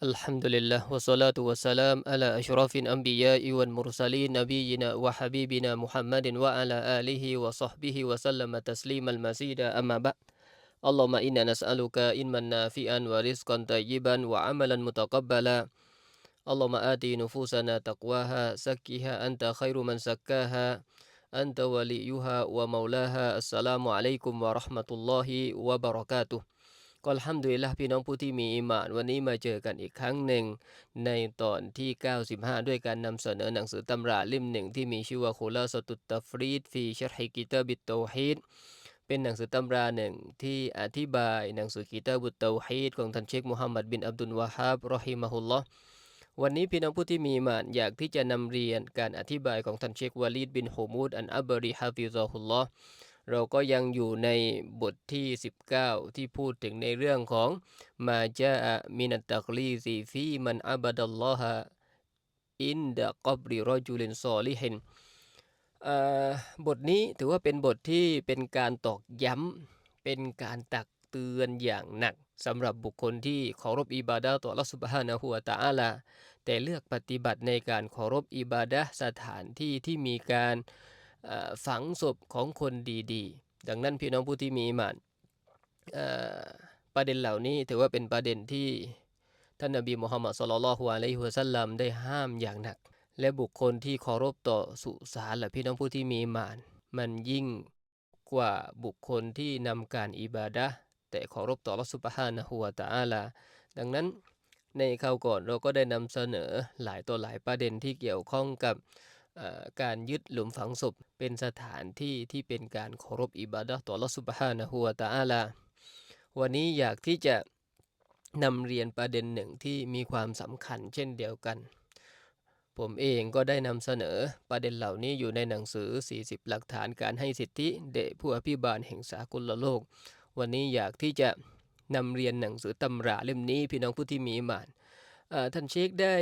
الحمد لله والصلاة والسلام على أشرف الأنبياء والمرسلين نبينا وحبيبنا محمد وعلى آله وصحبه وسلم تسليما مزيدا أما بعد اللهم إنا نسألك علما نافعا ورزقا طيبا وعملا متقبلا. اللهم آت نفوسنا تقواها زكها أنت خير من زكاها أنت وليها ومولاها. السلام عليكم ورحمة الله وبركاته. ก็อัลฮัมดุลิละพี่น้องผู้ที่มีอีหมาน วันนี้มาเจอกันอีกครั้งหนึ่ง ในตอนที่ 95 ด้วยการนำเสนอหนังสือตำราเล่มหนึ่งที่มีชื่อว่าคุลาสตุตตฟรีดฟีชัรฮิกิตาบิตโตฮิดเป็นหนังสือตำราหนึ่งที่อธิบายหนังสือกิตาบุตโตฮิดของท่านเชคมุฮัมมัดบินอับดุลวาฮับรอฮิมะฮุลลอฮ์วันนี้พี่น้องผู้ที่มีมานอยากที่จะนำเรียนการอธิบายของท่านเชควาลีดบินโฮมูดอันอับบริฮะฟิซอฮุลลอฮ์ เราก็ยังอยู่ในบทที่ 19 ที่พูดถึงในเรื่องของมาจามินัตตักลีซีฟีมันอับดัลลอฮะอินดะกับริรอจูลินซอลิฮินบทนี้ถือว่าเป็นบทที่เป็นการตอกย้ำเป็นการตักเตือนอย่างหนักสำหรับบุคคลที่เคารพอิบาดะต่อละสุบฮานะฮัวตาอาลาแต่เลือกปฏิบัติในการเคารพอิบาดะสถานที่ที่มีการ ฝังศพของคนดีๆ ดังนั้นพี่น้องผู้ที่มีมานประเด็นเหล่านี้ถือว่าเป็นประเด็นที่ท่านนบีมุฮัมมัดสุลลัลฮุอะลัยฮิวะสัลลัมได้ห้ามอย่างหนัก และบุคคลที่เคารพต่อสุสานและพี่น้องผู้ที่มีมาน มันยิ่งกว่าบุคคลที่นำการอิบาดะแต่เคารพต่อรัสุบฮานะฮุวาตาอาลา ดังนั้นในคราวก่อนเราก็ได้นำเสนอหลายตัวหลายประเด็นที่เกี่ยวข้องกับ การยึดหลุมฝังศพเป็นสถานที่ที่เป็นการเคารพอิบาดะต่อลอสุบฮานะฮูวตาอาลา วันนี้อยากที่จะนำเรียนประเด็นหนึ่งที่มีความสำคัญเช่นเดียวกัน ผมเองก็ได้นำเสนอประเด็นเหล่านี้อยู่ในหนังสือ 40 หลักฐานการให้สิทธิเด็กผู้อภิบาลแห่งสากลโลก วันนี้อยากที่จะนำเรียนหนังสือตำราเล่มนี้พี่น้องผู้ที่มีมานท่านเชคได้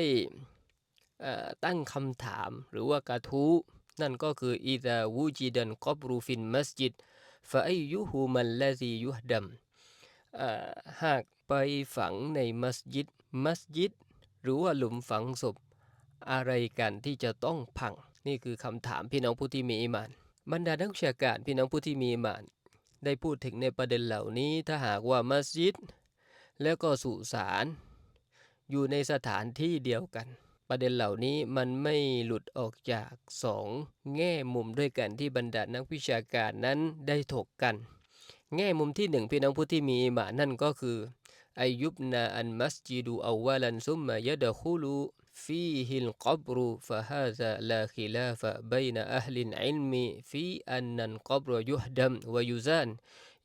ตั้งคำถามหรือว่ากระทู้นั่นก็คืออิดาวูจิดันกอบรูฟินมัสยิดฟาอิยุฮูมันลาซียุฮดัมหากไปฝังในมัสยิด มัสยิด หรือว่าหลุมฝังศพ อะไรกันที่จะต้องพัง นี่คือคำถามพี่น้องผู้ที่มีอิมาน บรรดานักวิชาการพี่น้องผู้ที่มีอิมาน ได้พูดถึงในประเด็นเหล่านี้ถ้าหากว่ามัสยิด แล้วก็สุสาน อยู่ในสถานที่เดียวกัน ประเด็นเหล่านี้มันไม่หลุดออกจากสองแง่มุมด้วยกันที่บรรดานักวิชาการนั้นได้ถกกัน แง่มุมที่หนึ่งพี่น้องผู้ที่มีมานั่นก็คืออายุบนาอันมัสจิดูอาวลันซุมมายะดะคูลูฟีฮิลกับรูฟะฮาซาลาคิลาฟะบัยนอัลลินอิลมีฟีอันนันกับรูยุฮดัมวยุซาน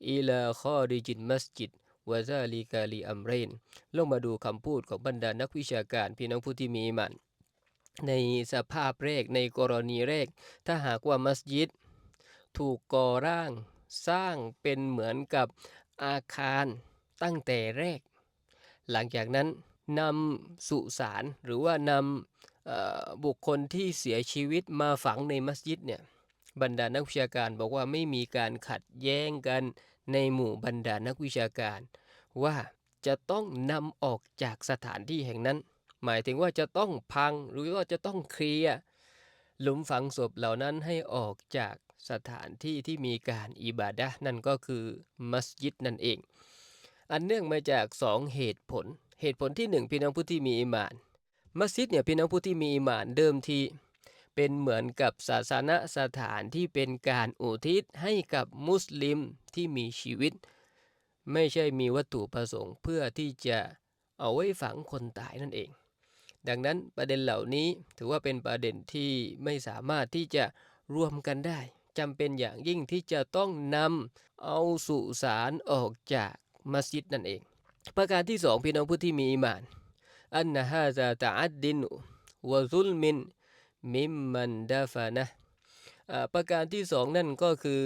อิลาคอริจินมัสจิด วะซาลีกาลีอัมเรนลงมาดูคำพูดของบรรดานักวิชาการพี่น้องผู้ที่มีมัน ในสภาพแรกในกรณีแรก ถ้าหากว่ามัสยิด ถูกก่อร่างสร้างเป็นเหมือนกับอาคารตั้งแต่แรก หลังจากนั้นนำสุสานหรือว่านำบุคคลที่เสียชีวิตมาฝังในมัสยิดเนี่ยบรรดานักวิชาการบอกว่าไม่มีการขัดแย้งกัน ในหมู่บรรดานักวิชาการ ว่าจะต้องนำออกจากสถานที่แห่งนั้น หมายถึงว่าจะต้องพังหรือว่าจะต้องเคลียร์หลุมฝังศพเหล่านั้นให้ออกจากสถานที่ที่มีการอิบาดะนั่นก็คือมัสยิดนั่นเอง อันเนื่องมาจากสองเหตุผล เหตุผลที่หนึ่งพี่น้องผู้ที่มีอิมาน มัสยิดเนี่ยพี่น้องผู้ที่มีอิมานเดิมที เป็นเหมือนกับศาสนสถานที่เป็นการอุทิศให้กับมุสลิมที่มีชีวิต ไม่ใช่มีวัตถุประสงค์เพื่อที่จะเอาไว้ฝังคนตายนั่นเอง ดังนั้นประเด็นเหล่านี้ถือว่าเป็นประเด็นที่ไม่สามารถที่จะรวมกันได้จำเป็นอย่างยิ่งที่จะต้องนำเอาสุสานออกจากมัสยิดนั่นเอง ประการที่สองพี่น้องผู้ที่มีอิมาน อันนะฮะจะตะอัดดินวะซุลมิน มิมมันดาฟานะประการที่สองนั่นก็คือ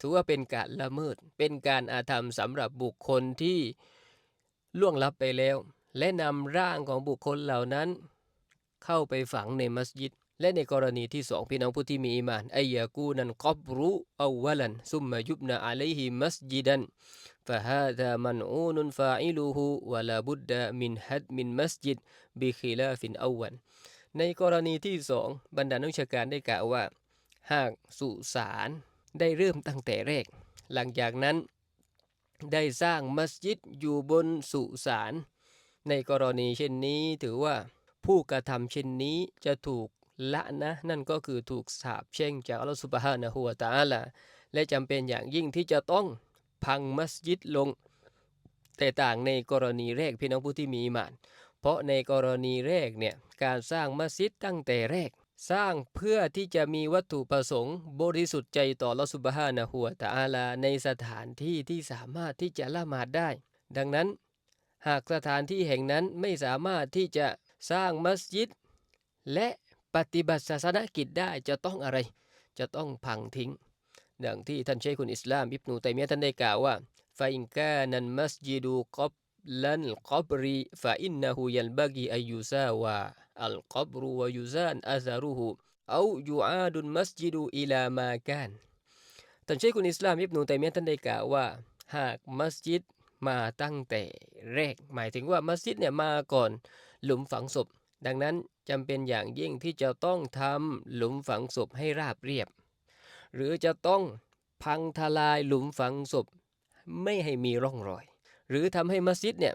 ถือว่าเป็นการละเมิด เป็นการอาธรรมสำหรับบุคคลที่ล่วงลับไปแล้ว และนำร่างของบุคคลเหล่านั้น เข้าไปฝังในมัสยิด และในกรณีที่สองพี่น้องผู้ที่มีอิมานไอยากูนันกอบรู้อาวลันซุมมายุบนาอะลัยฮิมัสยิดันฟะฮาดามันอูนุนฟาอิลูฮูวะลาบุดดามินฮัดมินมัสยิดบิคิลาฟินอวัน ในกรณีที่สองบรรดานักวิชาการได้กล่าวว่า หากสุสานได้เริ่มตั้งแต่แรก หลังจากนั้น ได้สร้างมัสยิดอยู่บนสุสานในกรณีเช่นนี้ถือว่าผู้กระทำเช่นนี้จะถูกละนะ นั่นก็คือถูกสาปแช่งจากอัลลอฮฺสุบฮานะฮูวะตาลาและจำเป็นอย่างยิ่งที่จะต้องพังมัสยิดลง แต่ต่างในกรณีแรกพี่น้องผู้ที่มีอีหมาน เพราะในกรณีแรกเนี่ยการสร้างมัสยิดตั้งแต่แรก สร้างเพื่อที่จะมีวัตถุประสงค์บริสุทธิ์ใจต่อลอสุบฮานะฮัวตะอาลาในสถานที่ที่สามารถที่จะละหมาดได้ ดังนั้น หากสถานที่แห่งนั้นไม่สามารถที่จะสร้างมัสยิด และปฏิบัติศาสนกิจได้จะต้องอะไร จะต้องพังทิ้ง ดังที่ท่านเชคุนอิสลามอิบนูตัยมียท่านได้กล่าวว่าฟาอินกานันมัสยิดูกับ ลันกับรีฟาอินนะฮูยัลบากีอายุซาวาอัลกับรูวายุซานอาซารุฮูเอายูอาดุนมัสยิดูอิลามากันท่านเชคุนอิสลามอิบนูตัยมียท่านได้กล่าวว่า หากมัสยิดมาตั้งแต่แรก หมายถึงว่ามัสยิดเนี่ยมาก่อนหลุมฝังศพ ดังนั้นจำเป็นอย่างยิ่งที่จะต้องทำหลุมฝังศพให้ราบเรียบ หรือจะต้องพังทลายหลุมฝังศพ ไม่ให้มีร่องรอย หรือทำให้มัสยิดเนี่ย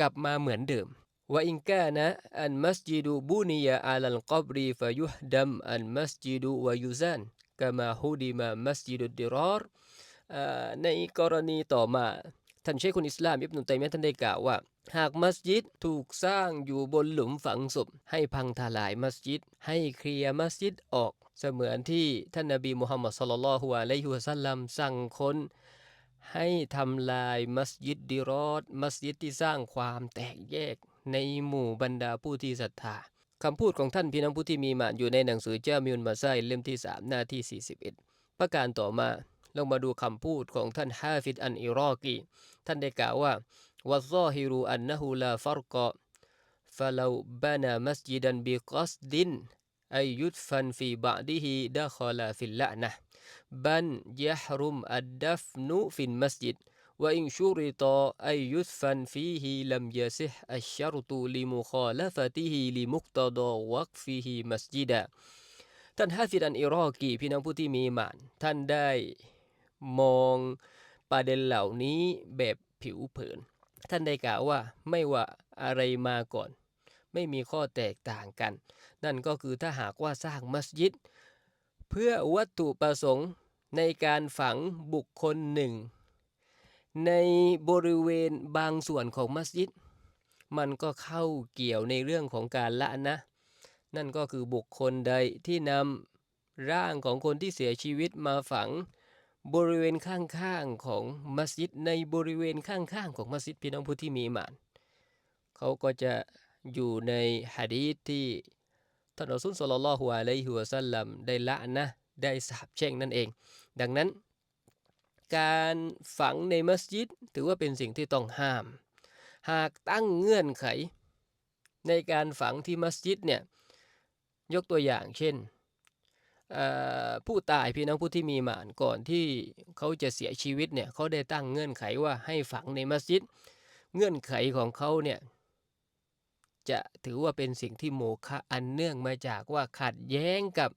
กลับมาเหมือนเดิมว่าอิงกานะอันมัสยิดูบูนียาอาลัลกับรีฟายุฮดัมอันมัสยิดูวายุซานกามาฮูดีมามัสยิดุดิรอรในกรณีต่อมาท่านเชคุนอิสลามอิบนุตัยมียะท่านได้กล่าวว่า หากมัสยิดถูกสร้างอยู่บนหลุมฝังศพให้พังทลายมัสยิด ให้เคลียร์มัสยิดออก เสมือนที่ท่านนบีมุฮัมมัดศ็อลลัลลอฮุอะลัยฮิวะซัลลัมสั่งคน ให้ทำลายมัสยิดดิรอดมัสยิดที่สร้างความแตกแยกในหมู่บรรดาผู้ที่ศรัทธาคำพูดของท่านพี่น้องผู้ที่มีมานอยู่ในหนังสือเจ้ามิอุนมาไซเล่มที่ 3 หน้าที่ 41 ประการต่อมาลองมาดูคำพูดของท่านฮาฟิดอันอิรอกีท่านได้กล่าวว่าวัซอฮิรูอันนะฮูลาฟัรกะฟะลาบานามัสยิดันบิกัสดิน อายุดฟันฟีบะดิฮีดะคอลาฟิลละนะบันยะฮรุมอัดดัฟนุฟินมัสยิดว่าอินชูริตออายุดฟันฟีฮีลัมยาซิฮอัชรุตูลิมุคอลาฟติฮีลิมุกตดอวักฟีฮีมัสยิดะท่านฮาฟิดอันอิรอกีพี่น้องผู้ที่มีมาน ท่านได้มองประเด็นเหล่านี้แบบผิวเผิน ท่านได้กล่าวว่าไม่ว่าอะไรมาก่อน ไม่มีข้อแตกต่างกัน นั่นก็คือถ้าหากว่าสร้างมัสยิด เพื่อวัตถุประสงค์ในการฝังบุคคลหนึ่ง ในบริเวณบางส่วนของมัสยิด มันก็เข้าเกี่ยวในเรื่องของการละนะ นั่นก็คือบุคคลใดที่นำร่างของคนที่เสียชีวิตมาฝังบริเวณข้างๆของมัสยิดในบริเวณข้างๆของมัสยิดพี่น้องผู้ที่มีหมานเขาก็จะ อยู่ในฮะดีษที่ท่านอัสุลสลลัลลอฮุอะลัยฮิวะสัลลัมได้ละนะได้สาบแช่งนั่นเอง ดังนั้น การฝังในมัสยิดถือว่าเป็นสิ่งที่ต้องห้าม หากตั้งเงื่อนไข ในการฝังที่มัสยิดเนี่ยยกตัวอย่างเช่นผู้ตายพี่น้องผู้ที่มีหมานก่อนที่เขาจะเสียชีวิตเนี่ยเขาได้ตั้งเงื่อนไขว่าให้ฝังในมัสยิด เงื่อนไขของเขาเนี่ย จะถือว่าเป็นสิ่งที่โมฆะอันเนื่องมาจากว่าขัดแย้งกับ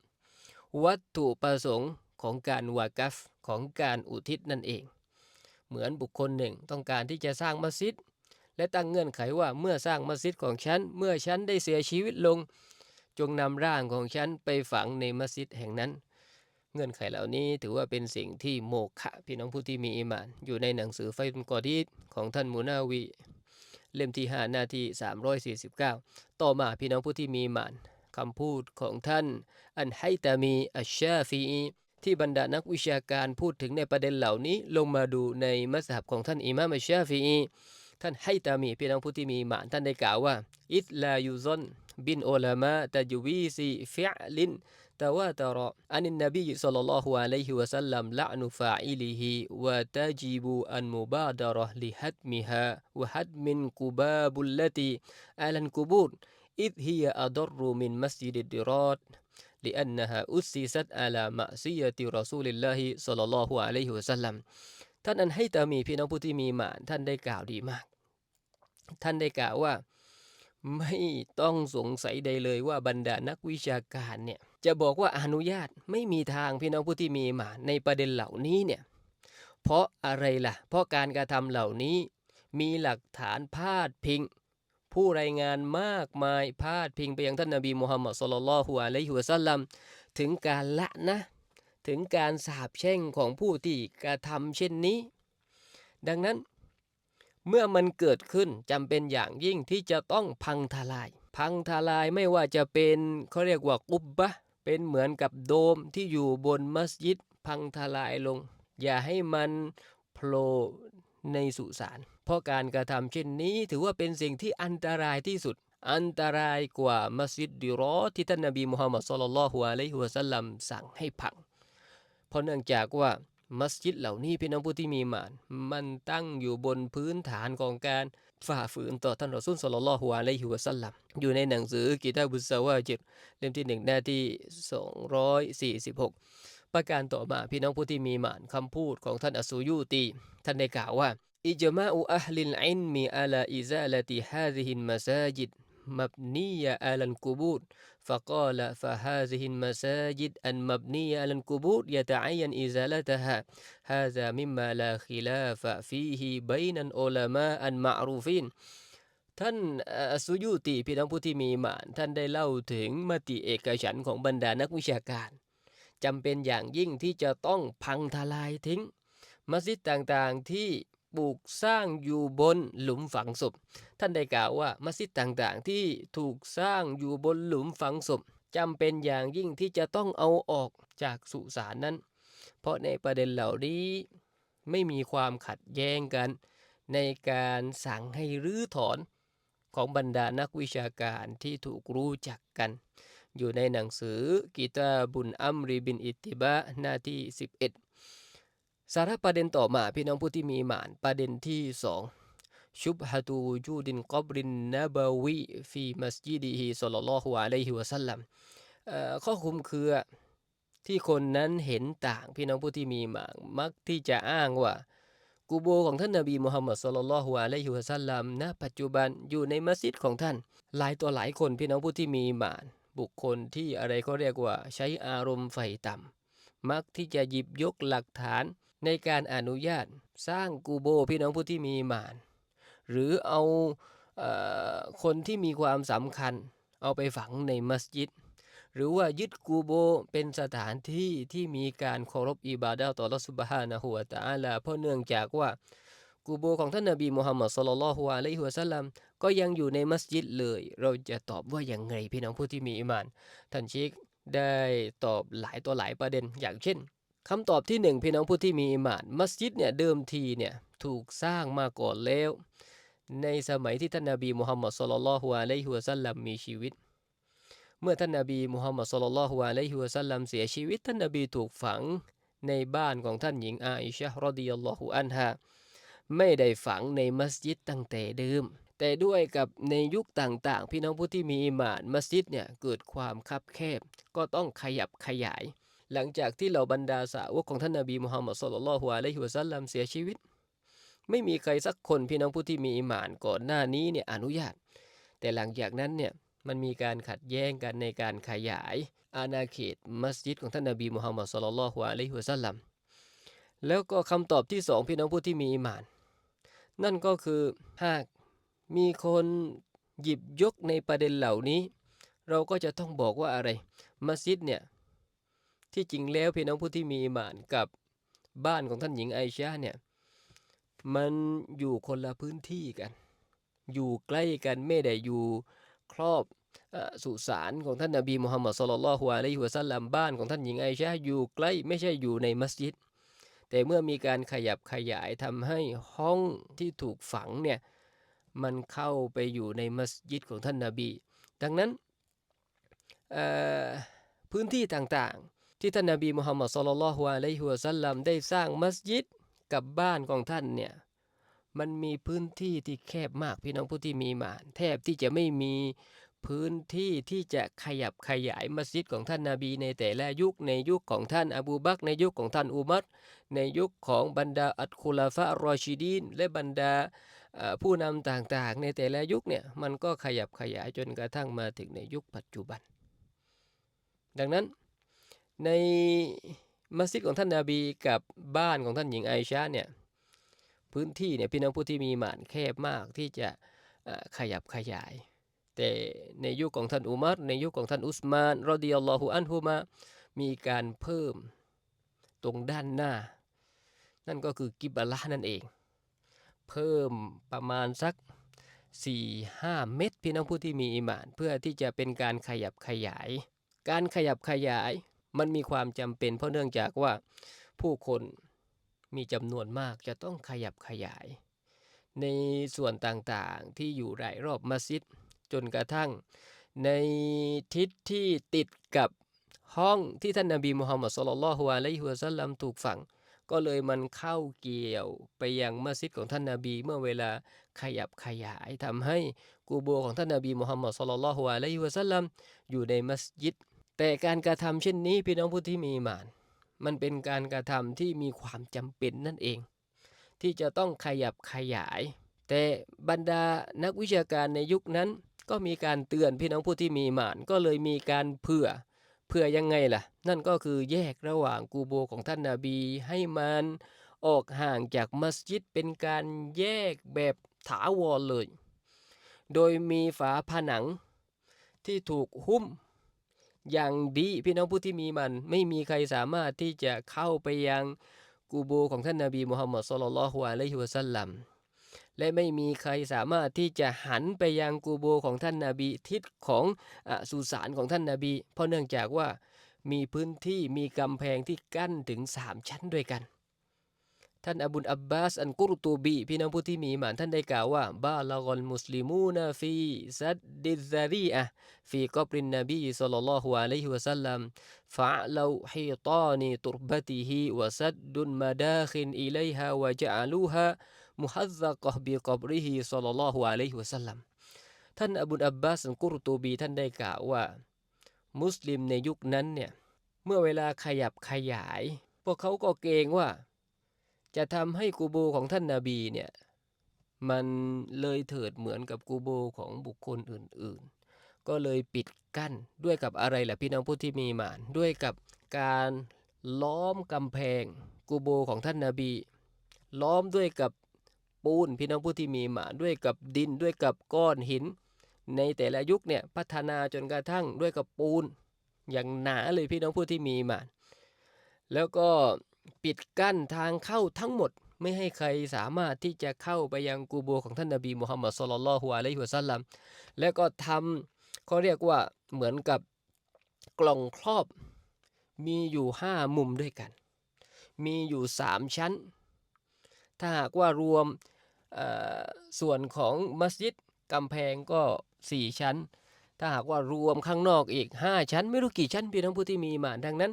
วัตถุประสงค์ของการวากัฟของการอุทิศนั่นเอง เหมือนบุคคลหนึ่งต้องการที่จะสร้างมัสยิด และตั้งเงื่อนไขว่าเมื่อสร้างมัสยิดของฉัน เมื่อฉันได้เสียชีวิตลง จงนำร่างของฉันไปฝังในมัสยิดแห่งนั้น เงื่อนไขเหล่านี้ถือว่าเป็นสิ่งที่โมฆะพี่น้องผู้ที่มีอิมาน อยู่ในหนังสือไฟตุนกอดีดของท่านมูนาวี เล่มที่ 5 หน้าที่ 349 ต่อมาพี่น้องผู้ที่มีมานคำพูดของท่าน อันให้ตามีอัชชาฟีที่บรรดานักวิชาการพูดถึงในประเด็นเหล่านี้ลงมาดูในมัสฮับของท่านอิมามอัชชาฟีท่านให้ตามีพี่น้องผู้ที่มีมานท่านได้กล่าวว่า อิสลายูซอนบินอัลามะตายูวีซีฟิลิน تواتر عن النبي صلى الله عليه وسلم لعن فاعله وتجب المبادرة لهدمها وهدم القباب التي على القبور إذ هي أضر من مسجد الدرات لأنها أسست على معصية رسول الله صلى الله عليه وسلم ท่านอันให้ตามีพี่น้องผู้ที่มีหมานท่านได้กล่าวดีมาก ท่านได้กล่าวว่า ไม่ต้องสงสัยใดเลยว่าบรรดานักวิชาการเนี่ย จะบอกว่าอนุญาตไม่มีทางพี่น้องผู้ที่มีมาในประเด็นเหล่านี้เนี่ยเพราะอะไรล่ะ เพราะการกระทำเหล่านี้ มีหลักฐานพาดพิง ผู้รายงานมากมายพาดพิงไปยังท่านนบีมุฮัมมัดสุลลัลฮุอะลัยฮิวะสัลลัมถึงการละนะ ถึงการสาบแช่งของผู้ที่กระทำเช่นนี้ ดังนั้น เมื่อมันเกิดขึ้นจำเป็นอย่างยิ่งที่จะต้องพังทลาย พังทลายไม่ว่าจะเป็นเขาเรียกว่ากุบบะ เป็นเหมือนกับโดมที่อยู่บนมัสยิดพังทลายลง อย่าให้มันโผล่ในสุสาน เพราะการกระทำเช่นนี้ถือว่าเป็นสิ่งที่อันตรายที่สุด อันตรายกว่ามัสยิดดิรอที่ท่านนบีมุฮัมมัดสุลลัลฮุอะลัยฮิวะสัลลัมสั่งให้พัง เพราะเนื่องจากว่ามัสยิดเหล่านี้พี่น้องผู้ที่มีมาน มันตั้งอยู่บนพื้นฐานของการ ฝ่าฝืนต่อท่านรอซุนสลลลอฮุอะลัยฮิวะสัลลัมอยู่ในหนังสือกีตาบุษาวาจิบเล่มที่หนึ่งหน้าที่สสองร้ยี่สิบหกประการต่อมาพี่น้องผู้ที่มีหมานคำพูดของท่านอสูยูตี ท่านได้กล่าวว่า อิจมาอุอัลลินอินมีอาลาอิซาลติฮาซิฮินมาซาจิดมับนียาอาลันกูบูด فقال فهذه المساجد المبنية على القبور يتعين إزالتها هذا مما لا خلاف فيه بين العلماء المعروفين ท่านอัสซุยูตีพี่น้องผู้ที่มีหมาน ท่านได้เล่าถึงมติเอกฉันท์ของบรรดานักวิชาการจำเป็นอย่างยิ่งที่จะต้องพังทลายทิ้ง มัสยิดต่างๆที่ ปลูกสร้างอยู่บนหลุมฝังศพ ท่านได้กล่าวว่ามัสยิดต่างๆ ที่ถูกสร้างอยู่บนหลุมฝังศพจำเป็นอย่างยิ่งที่จะต้องเอาออกจากสุสานนั้น เพราะในประเด็นเหล่านี้ไม่มีความขัดแย้งกัน ในการสั่งให้รื้อถอนของบรรดานักวิชาการที่ถูกรู้จักกัน อยู่ในหนังสือกีตาบุญอัมรีบินอิติบะหน้าที่ 11 สาระประเด็นต่อมาพี่น้องผู้ที่มีหมานประเด็นที่สองชุบฮะตูวูจูดินกอบรินนาบาวีฟีมัสยิดิฮิศ็อลลัลลอฮุอะลัยฮิวะสัลลัมข้อคุมคือที่คนนั้นเห็นต่างพี่น้องผู้ที่มีหมานมักที่จะอ้างว่ากูโบของท่านนบีมุฮัมมัดสุลลัลลฮุอะลัยฮิวะสัลลัมณปัจจุบันอยู่ในมัสยิดของท่าน หลายตัวหลายคนพี่น้องผู้ที่มีหมาน บุคคลที่อะไรเขาเรียกว่าใช้อารมณ์ไฟต่ำมักที่จะหยิบยกหลักฐาน ในการอนุญาตสร้างกูโบพี่น้องผู้ที่มีมาน หรือเอาเออคนที่มีความสำคัญ เอาไปฝังในมัสยิด หรือว่ายึดกูโบเป็นสถานที่ที่มีการเคารพอิบาดะห์ต่ออัลลอฮฺซุบฮานะฮูวตาลาเพราะเนื่องจากว่ากูโบของท่านนบีมุฮัมมัดศ็อลลัลฮุอะลัยฮิวะซัลลัมก็ยังอยู่ในมัสยิดเลย เราจะตอบว่าอย่างไงพี่น้องผู้ที่มีอิมาน ท่านชิกได้ตอบหลายตัวหลายประเด็นอย่างเช่น คำตอบที่หนึ่งพี่น้องผู้ที่มีอิมานมัสยิดเนี่ยเดิมทีเนี่ยถูกสร้างมาก่อนแล้ว ในสมัยที่ท่านนบีมุฮัมมัดศ็อลลัลฮุอะลัยฮิวะซัลลัมมีชีวิต เมื่อท่านนบีมุฮัมมัดศ็อลลัลฮุอะลัยฮิวะซัลลัมเสียชีวิต ท่านนบีถูกฝังในบ้านของท่านหญิงอาอิชะฮ์รอดิยัลลอฮุอันฮาไม่ได้ฝังในมัสยิดตั้งแต่เดิม แต่ด้วยกับในยุคต่างๆ พี่น้องผู้ที่มีอิมานมัสยิดเนี่ยเกิดความคับแคบ ก็ต้องขยับขยาย หลังจากที่เหล่าบรรดาสาวกของท่านนบีมุฮัมมัดศ็อลลัลลฮุอะลัยฮิวะซัลลัมเสียชีวิต ไม่มีใครสักคนพี่น้องผู้ที่มีอิมานก่อนหน้านี้เนี่ยอนุญาต แต่หลังจากนั้นเนี่ยมันมีการขัดแย้งกันในการขยาย อาณาเขตมัสยิดของท่านนบีมุฮัมมัดศ็อลลัลลฮุอะลัยฮิวะซัลลัมแล้วก็คำตอบที่สองพี่น้องผู้ที่มีอิมาน นั่นก็คือหากมีคนหยิบยกในประเด็นเหล่านี้ เราก็จะต้องบอกว่าอะไรมัสยิดเนี่ย ที่จริงแล้วพี่น้องผู้ที่มีอิมานกับบ้านของท่านหญิงไอชาเนี่ยมันอยู่คนละพื้นที่กัน อยู่ใกล้กันไม่ได้อยู่ครอบอสุสานของท่านนบีมุฮัมมัดศ็อลลัลฮุอะลัยฮิวะซัลลัมบ้านของท่านหญิงไอชาอยู่ใกล้ไม่ใช่อยู่ในมัสยิด แต่เมื่อมีการขยับขยายทำให้ห้องที่ถูกฝังเนี่ยมันเข้าไปอยู่ในมัสยิดของท่านนาบี ดังนั้นพื้นที่ต่างๆ ที่ท่านนาบีมุฮัมมัดศ็อลลัลฮุอะลัยฮิวะซัลลัมได้สร้างมัสยิดกับบ้านของท่านเนี่ยมันมีพื้นที่ที่แคบมากพี่น้องผู้ที่มีมานแทบที่จะไม่มีพื้นที่ที่จะขยับขยายมัสยิดของท่านนาบี ในแต่ละยุคในยุคของท่านอบูบักในยุคของท่านอุมัรในยุคของบรรดาอัตคุลาฟะรอชิดีนและบรรดาผู้นำต่างๆ ในแต่ละยุคเนี่ยมันก็ขยับขยายจนกระทั่งมาถึงในยุคปัจจุบัน ดังนั้น ในมัสยิดของท่านนาบีกับบ้านของท่านหญิงไอชาเนี่ยพื้นที่เนี่ยพี่น้องผู้ที่มีหมานแคบมากที่จะขยับขยาย แต่ในยุคของท่านอุมัรในยุคของท่านอุสมานรอดิยัลลอฮุอันฮุมามีการเพิ่มตรงด้านหน้า นั่นก็คือกิบะละนั่นเอง เพิ่มประมาณสัก 4-5 เม็ดพี่น้องผู้ที่มีอิมาน เพื่อที่จะเป็นการขยับขยาย การขยับขยาย มันมีความจำเป็นเพราะเนื่องจากว่าผู้คนมีจำนวนมากจะต้องขยับขยาย ในส่วนต่างๆที่อยู่รายรอบมัสยิดจนกระทั่ง ในทิศที่ติดกับห้องที่ท่านนบีมุฮัมมัดสุลลัลลฮุอะลัยฮิวะสัลลัมถูกฝัง ก็เลยมันเข้าเกี่ยวไปยังมัสยิดของท่านนาบีเมื่อเวลาขยับขยายทำให้กูโบของท่านนาบีมุฮัมมัดสุลลัลลฮุอะลัยฮิวะสัลลัมอยู่ในมัสยิด แต่การกระทำเช่นนี้พี่น้องผู้ที่มีหมาน มันเป็นการกระทำที่มีความจำเป็นนั่นเอง ที่จะต้องขยับขยาย แต่บรรดานักวิชาการในยุคนั้น ก็มีการเตือนพี่น้องผู้ที่มีอีหมาน ก็เลยมีการเผื่อเผื่อยังไงล่ะ นั่นก็คือแยกระหว่างกูโบของท่านนาบีให้มันออกห่างจากมัสยิดเป็นการแยกแบบถาวรเลย โดยมีฝาผนังที่ถูกหุ้ม อย่างดี พี่น้องผู้ที่มีมัน ไม่มีใครสามารถที่จะเข้าไปยังกูโบของท่านนาบีมุฮัมมัดสุลลัลฮุอะลัยฮิวะสัลลัมและไม่มีใครสามารถที่จะหันไปยังกูโบของท่านนาบีทิศของอสุสานของท่านนาบี เพราะเนื่องจากว่ามีพื้นที่มีกำแพงที่กั้นถึง 3 ชั้นด้วยกัน ท่านอบุลอับบาสอันกุรตูบี พี่น้องผู้ที่มีหมานท่านได้กล่าวว่าบาลากลมุสลิมูนาฟีซัดดิซารีอะฟีกอบรินนบีศ็อลลัลลอฮุอะลัยฮิวะสัลลัมฟะลาฮิตานีตุรบะติฮิวะซัดดุนมาดาคินอิลัยฮาวะจอะลูฮามุฮัซซะกะบิกอบริฮิศ็อลลัลลอฮุอะลัยฮิวะสัลลัมท่านอบุลอับบาสอันกุรตูบีท่านได้กล่าวว่า มุสลิมในยุคนั้นเนี่ยเมื่อเวลาขยับขยาย พวกเขาก็เกรงว่า จะทำให้กูโบของท่านนาบีเนี่ยมันเลยเถิดเหมือนกับกูโบของบุคคลอื่นๆ ก็เลยปิดกั้นด้วยกับอะไรล่ะพี่น้องผู้ที่มีหมาน ด้วยกับการล้อมกำแพงกูโบของท่านนาบี ล้อมด้วยกับปูนพี่น้องผู้ที่มีหมานด้วยกับดินด้วยกับก้อนหิน ในแต่ละยุคเนี่ยพัฒนาจนกระทั่งด้วยกับปูน อย่างหนาเลยพี่น้องผู้ที่มีหมาน แล้วก็ ปิดกั้นทางเข้าทั้งหมด ไม่ให้ใครสามารถที่จะเข้าไปยังกูโบของท่านนบีมุฮัมมัดสุลลัลฮุอะลัยฮิวะสัลลัมแล้วก็ทำเขาเรียกว่าเหมือนกับกล่องครอบมีอยู่ห้ามุมด้วยกัน มีอยู่สามชั้น ถ้าหากว่ารวมส่วนของมัสยิดกำแพงก็สี่ชั้น ถ้าหากว่ารวมข้างนอกอีก5ชั้น ไม่รู้กี่ชั้นพี่น้องผู้ที่มีมาดังนั้น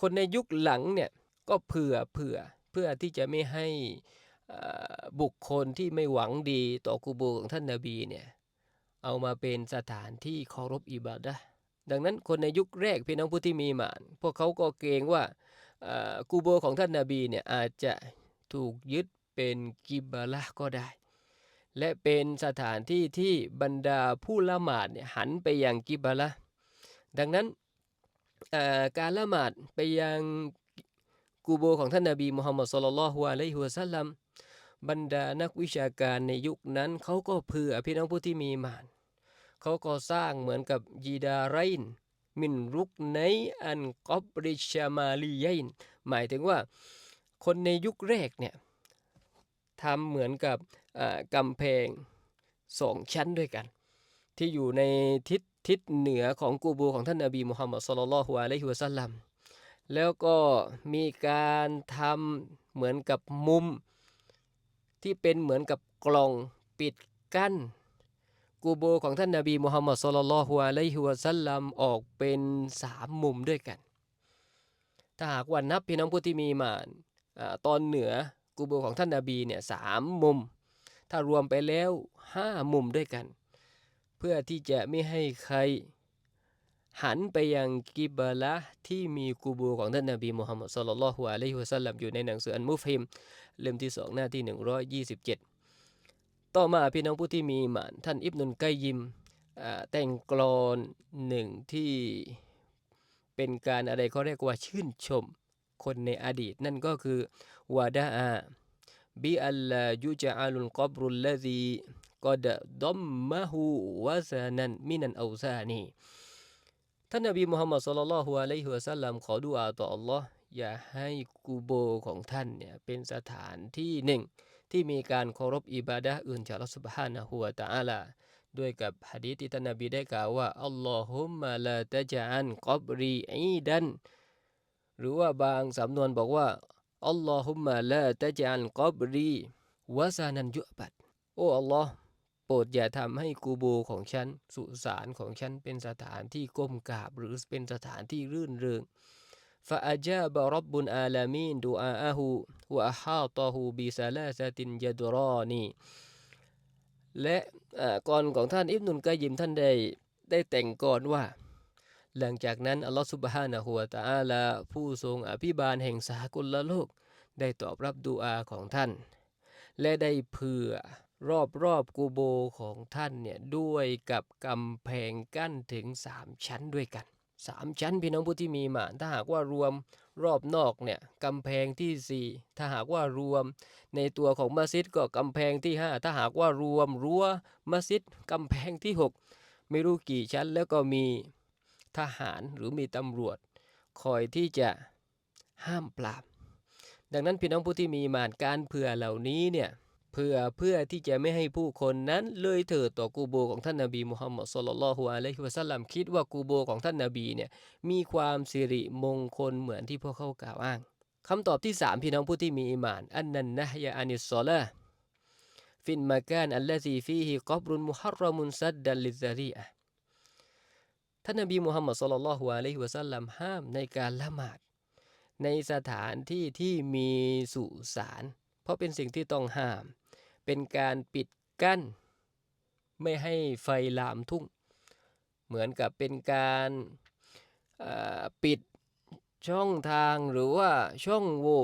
คนในยุคหลังเนี่ย ก็เผื่อเผื่อเพื่อที่จะไม่ให้บุคคลที่ไม่หวังดีต่อกูโบของท่านนาบีเนี่ยเอามาเป็นสถานที่เคารพอิบาดะดังนั้นคนในยุคแรกพี่น้องผู้ที่มีหมาน พวกเขาก็เกรงว่ากูโบของท่านนาบีเนี่ยอาจจะถูกยึดเป็นกิบาละห์ก็ได้ และเป็นสถานที่ที่บรรดาผู้ละหมาดเนี่ยหันไปยังกิบาละห์ดังนั้นการละหมาดไปยัง กูโบของท่านนาบีมุฮัมมัดสุลลัลฮุอะลัยฮิวะสัลลัมบรรดานักวิชาการในยุคนั้นเขาก็เผื่อพี่น้องผู้ที่มีมานเขาก็สร้างเหมือนกับยีดาไรน์มินรุกในอันกอบริชามาลียัยนหมายถึงว่าคนในยุคแรกเนี่ยทำเหมือนกับกำแพงสองชั้นด้วยกัน ที่อยู่ในทิศทิศเหนือของกูโบของท่านนบีมุฮัมมัดสุลลัลฮุอะลัยฮิวะสัลลัม แล้วก็มีการทำเหมือนกับมุม ที่เป็นเหมือนกับกล่องปิดกั้น กูโบของท่านนาบีมุฮัมมัดสุลลัลฮุอะลัยฮิวะสัลลัมออกเป็นสามมุมด้วยกัน ถ้าหากว่านับพี่น้องผู้ที่มีมานตอนเหนือกูโบของท่านนาบีเนี่ยสามมุม ถ้ารวมไปแล้วห้ามุมด้วยกันพพื่อที่จะไม่ให้ใคร หันไปยังกิบละที่มีกูบูของท่านนบีมุฮัมมัดสุลลัลฮุอะลัยฮิวะสัลลัมอยู่ในหนังสืออันมุฟฮิม เล่มที่สองหน้าที่ 127 ต่อมาพี่น้องผู้ที่มีหมานท่านอิบนุนไกยิมแต่งกลอนหนึ่งที่เป็นการอะไรเขาเรียกว่าชื่นชมคนในอดีต นั่นก็คือวาดาอาบิอัลลายุจอาลุลกับรุลลซีกอดดอมมะฮูวะซานันมินันอูซานี ท่านนบีมุฮัมมัดสุลลัลฮุอะลัยฮิวะสัลลัมขอดุอาต่ออัลลอฮ์อย่าให้กูโบของท่านเนี่ยเป็นสถานที่หนึ่ง ที่มีการเคารพอิบาดะอื่นจากอัลลอฮ์ سبحانه และ تعالى ด้วยกับฮะดีษที่ท่านนบีได้กล่าวว่าอัลลอฮุมมะลาตะจันกับรีอีดันหรือว่าบางสำนวนบอกว่าอัลลอฮุมมะลาตะจันกับรีวะซานันยุบัดโอ้อัลลอฮ์ โปรดอย่าทำให้กูโบของฉัน สุสานของฉันเป็นสถานที่ก้มกราบหรือเป็นสถานที่รื่นเริงฟาอาจาบรับบุญอาลามีนดูอาอาหูวะฮาตอหูบีซาลาซาตินยาดรอนีและก่อนของท่านอิบนุนกายิมท่านได้ได้แต่งก่อนว่า หลังจากนั้นอัลลอฮฺสุบฮานะฮุวาตาอาลาผู้ทรงอภิบาลแห่งสากลละโลก ได้ตอบรับดูอาของท่าน และได้เผื่อ รอบรอบกูโบของท่านเนี่ยด้วยกับกำแพงกั้นถึงสามชั้นด้วยกันสามชั้นพี่น้องผู้ที่มีมาถ้าหากว่ารวมรอบนอกเนี่ยกำแพงที่สี่ถ้าหากว่ารวม ในตัวของมัสยิดก็กำแพงที่ห้าถ้าหากว่ารวมรั้วมัสยิดกำแพงที่หกไม่รู้กี่ชั้นแล้วก็มีทหารหรือมีตำรวจ คอยที่จะห้ามปราบ ดังนั้นพี่น้องผู้ที่มีมานการเผื่อเหล่านี้เนี่ย เพื่อเพื่อที่จะไม่ให้ผู้คนนั้นเลยเถิดต่อกูโบของท่านนาบีมุฮัมมัดสุลลัลฮุอะลัยฮิวะสัลลัมคิดว่ากูโบของท่านนาบีเนี่ยมีความสิริมงคลเหมือนที่พวกเขากล่าวอ้างคำตอบที่สามพี่น้องผู้ที่มีอิมาน อันนันนะยาอานิสซอลาฟินมากานอัลลซีฟีฮิกับรุนมุฮัรรมุนซัดดัลลิซารีอะท่านนบีมุฮัมมัดสุลลัลฮุอะลัยฮิวะสัลลัมห้ามในการละหมาด ในสถานที่ที่มีสุสาน เพราะเป็นสิ่งที่ต้องห้าม เป็นการปิดกั้น ไม่ให้ไฟลามทุ่ง เหมือนกับเป็นการปิดช่องทางหรือว่าช่องโหว่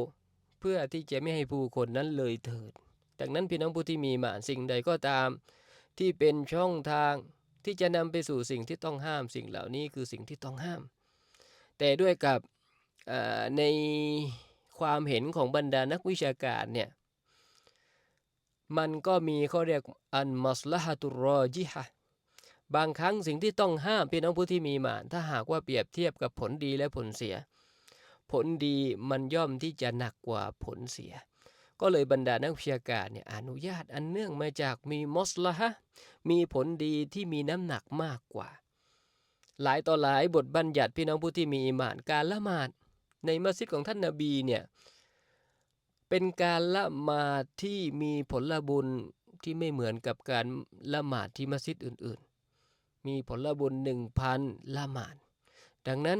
เพื่อที่จะไม่ให้ผู้คนนั้นเลยเถิด ดังนั้นพี่น้องผู้ที่มีหมานสิ่งใดก็ตาม ที่เป็นช่องทางที่จะนำไปสู่สิ่งที่ต้องห้ามสิ่งเหล่านี้คือสิ่งที่ต้องห้าม แต่ด้วยกับในความเห็นของบรรดานักวิชาการเนี่ย มันก็มีเขาเรียกอันมัสละฮตุรอจิฮะบางครั้งสิ่งที่ต้องห้ามพี่น้องผู้ที่มีมานถ้าหากว่าเปรียบเทียบกับผลดีและผลเสีย ผลดีมันย่อมที่จะหนักกว่าผลเสีย ก็เลยบรรดานักวิชาการเนี่ยอนุญาตอันเนื่องมาจากมีมอสละฮะมีผลดีที่มีน้ำหนักมากกว่า หลายต่อหลายบทบัญญัติพี่น้องผู้ที่มีอิมานการละหมาดในมัสยิดของท่านนาบีเนี่ย เป็นการละหมาดที่มีผลบุญที่ไม่เหมือนกับการละหมาดที่มัสยิดอื่นๆ มีผลบุญหนึ่งพันละหมาด ดังนั้น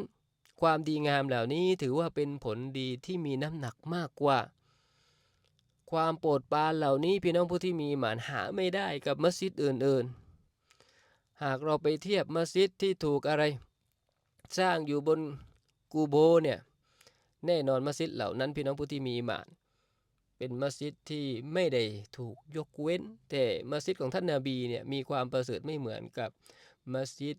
ความดีงามเหล่านี้ถือว่าเป็นผลดีที่มีน้ำหนักมากกว่า ความโปรดปรานเหล่านี้พี่น้องผู้ที่มีหมานหาไม่ได้กับมัสยิดอื่นๆ หากเราไปเทียบมัสยิดที่ถูกอะไร สร้างอยู่บนกูโบเนี่ยแน่นอนมัสยิดเหล่านั้นพี่น้องผู้ที่มีหมาน เป็นมัสยิดที่ไม่ได้ถูกยกเว้น แต่มัสยิดของท่านนาบีเนี่ยมีความประเสริฐไม่เหมือนกับมัสยิด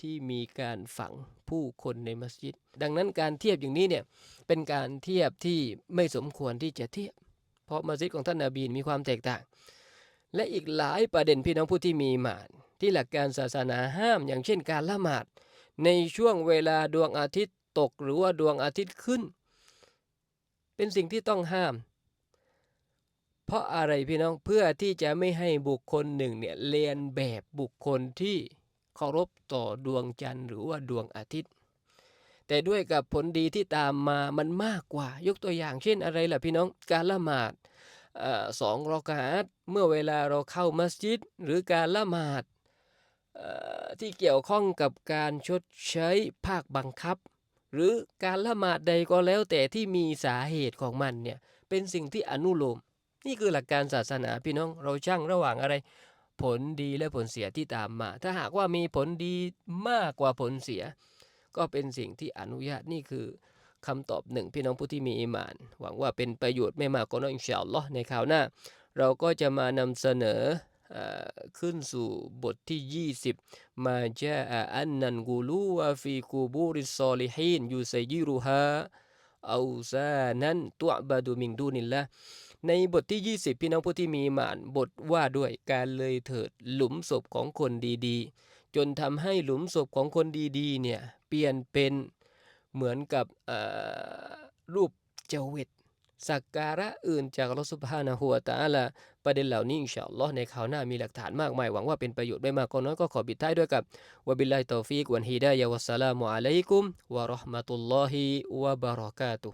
ที่มีการฝังผู้คนในมัสยิด ดังนั้นการเทียบอย่างนี้เนี่ยเป็นการเทียบที่ไม่สมควรที่จะเทียบ เพราะมัสยิดของท่านนาบีมีความแตกต่าง และอีกหลายประเด็นพี่น้องผู้ที่มีหมานที่หลักการศาสนาห้าม อย่างเช่นการละหมาด ในช่วงเวลาดวงอาทิตย์ตกหรือว่าดวงอาทิตย์ขึ้น เป็นสิ่งที่ต้องห้าม เพราะอะไรพี่น้องเพื่อที่จะไม่ให้บุคคลหนึ่งเนี่ยเรียนแบบบุคคลที่เคารพต่อดวงจันทร์หรือว่าดวงอาทิตย์ แต่ด้วยกับผลดีที่ตามมามันมากกว่ายกตัวอย่างเช่นอะไรล่ะพี่น้องการละหมาดสองรอกาตเมื่อเวลาเราเข้ามัสยิด หรือการละหมาดที่เกี่ยวข้องกับการชดใช้ภาคบังคับ หรือการละหมาดใดก็แล้วแต่ที่มีสาเหตุของมันเนี่ยเป็นสิ่งที่อนุโลม นี่คือหลักการศาสนาพี่น้องเราช่างระหว่างอะไร ผลดีและผลเสียที่ตามมา ถ้าหากว่ามีผลดีมากกว่าผลเสีย ก็เป็นสิ่งที่อนุญาตนี่คือคำตอบหนึ่งพี่น้องผู้ที่มีอิมาน หวังว่าเป็นประโยชน์ไม่มากก็น้อยอินชาอัลลอฮ์ในคราวหน้า เราก็จะมานำเสนอขึ้นสู่บทที่ 20 มาจาอันนันกูลูวาฟีกูบูริซอลิฮีนยูไซยิรุฮาเอาซานั้นตัวบาดูมิงดูนิลละ ในบทที่ 20 พี่น้องผู้ที่มีหมานบทว่าด้วยการเลยเถิดหลุมศพของคนดีๆ จนทำให้หลุมศพของคนดีๆเนี่ยเปลี่ยนเป็นเหมือนกับรูปเจวิตสักการะอื่นจากอัลอสุบฮานะฮูวตาลาประเด็นเหล่านี้อินชาอัลลอฮ์ในข่าวหน้ามีหลักฐานมากมาย หวังว่าเป็นประโยชน์ไม่มากก็น้อยก็ขอบิดท้ายด้วยกับวะบิลลาฮิตอฟีกวันฮิดายะวัสสลามุอะลัยกุมวะเราะห์มะตุลลอฮิวะบะเราะกาตุ